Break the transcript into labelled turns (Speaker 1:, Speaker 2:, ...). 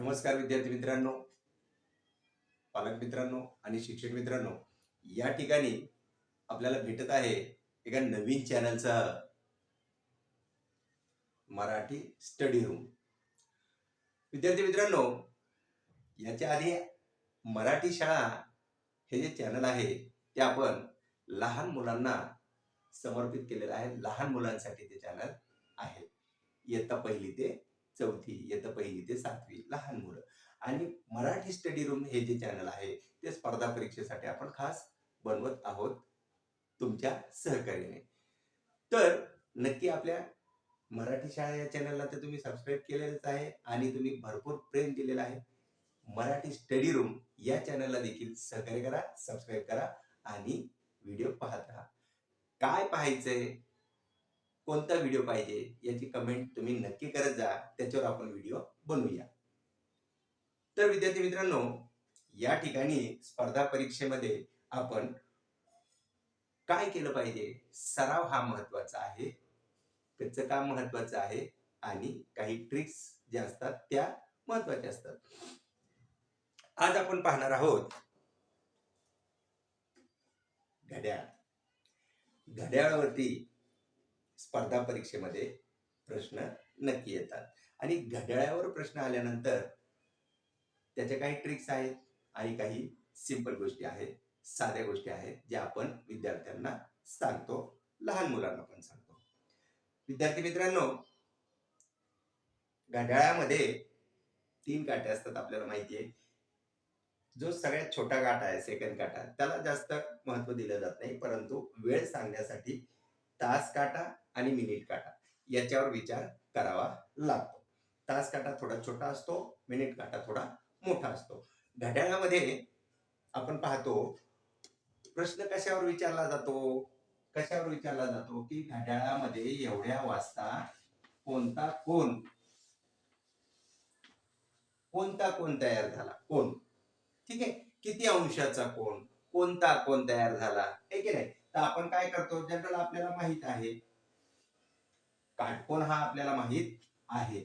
Speaker 1: नमस्कार विद्यार्थी मित्रांनो पालक मित्रांनो आणि शिक्षक मित्रांनो या ठिकाणी आपल्याला भेटत आहे एका नवीन चॅनलचा मराठी स्टडी रूम. विद्यार्थी मित्रांनो याच्या आधी मराठी शाळा हे जे चॅनल आहे ते आपण लहान मुलांना समर्पित केलेलं आहे. लहान मुलांसाठी ते चॅनल आहे. इयत्ता पहिली ते चौथी येतं पहिली ते सातवी लहान मुलं. आणि मराठी स्टडी रूम हे जे चॅनल आहे ते स्पर्धा परीक्षेसाठी आपण खास बनवत आहोत तुमच्या सहकार्याने. तर नक्की आपल्या मराठी शाळा या चॅनलला तर तुम्ही सबस्क्राईब केलेलंच आहे आणि तुम्ही भरपूर प्रेम दिलेलं आहे. मराठी स्टडी रूम या चॅनलला देखील सहकार्य करा सबस्क्राईब करा आणि व्हिडिओ पाहत राहा. काय पाहायचंय? कोणता व्हिडिओ पाहिजे याची कमेंट तुम्ही नक्की करत जा. त्याच्यावर आपण व्हिडिओ बनवूया. तर विद्यार्थी मित्रांनो या ठिकाणी स्पर्धा परीक्षेमध्ये आपण काय केलं पाहिजे? सराव हा महत्त्वाचा आहे. त्याचं काम महत्वाचं आहे आणि काही ट्रिक्स ज्या असतात त्या महत्त्वाच्या असतात. आज आपण पाहणार आहोत घड्याळ. घड्याळावरती स्पर्धा परीक्षेमध्ये प्रश्न नक्की येतात. आणि घड्याळावर प्रश्न आल्यानंतर त्याच्या काही ट्रिक्स आहेत आणि काही सिंपल गोष्टी आहेत साध्या गोष्टी आहेत ज्या आपण विद्यार्थ्यांना सांगतो लहान मुलांना पण सांगतो. विद्यार्थी मित्रांनो घड्याळामध्ये तीन काटे असतात आपल्याला माहिती आहे. जो सगळ्यात छोटा काटा आहे सेकंड काटा त्याला जास्त महत्त्व दिलं जात नाही परंतु वेळ सांगण्यासाठी तास काटा आणि मिनिट काटा. याच्यावर विचार करावा लागतो. तास काटा थोडा छोटा असतो मिनिट काटा थोडा मोठा असतो. घड्याळामध्ये आपण पाहतो प्रश्न कशावर विचारला जातो? कशावर विचारला जातो की घड्याळामध्ये एवढ्या वाजता कोणता कोण कोणता कोण तयार झाला? कोण ठीक आहे? किती अंशाचा कोण कोणता कोण तयार झाला? ठीक की नाही तर आपण काय करतो? जनरल आपल्याला माहीत आहे. काटकोण हा आपल्याला माहीत आहे.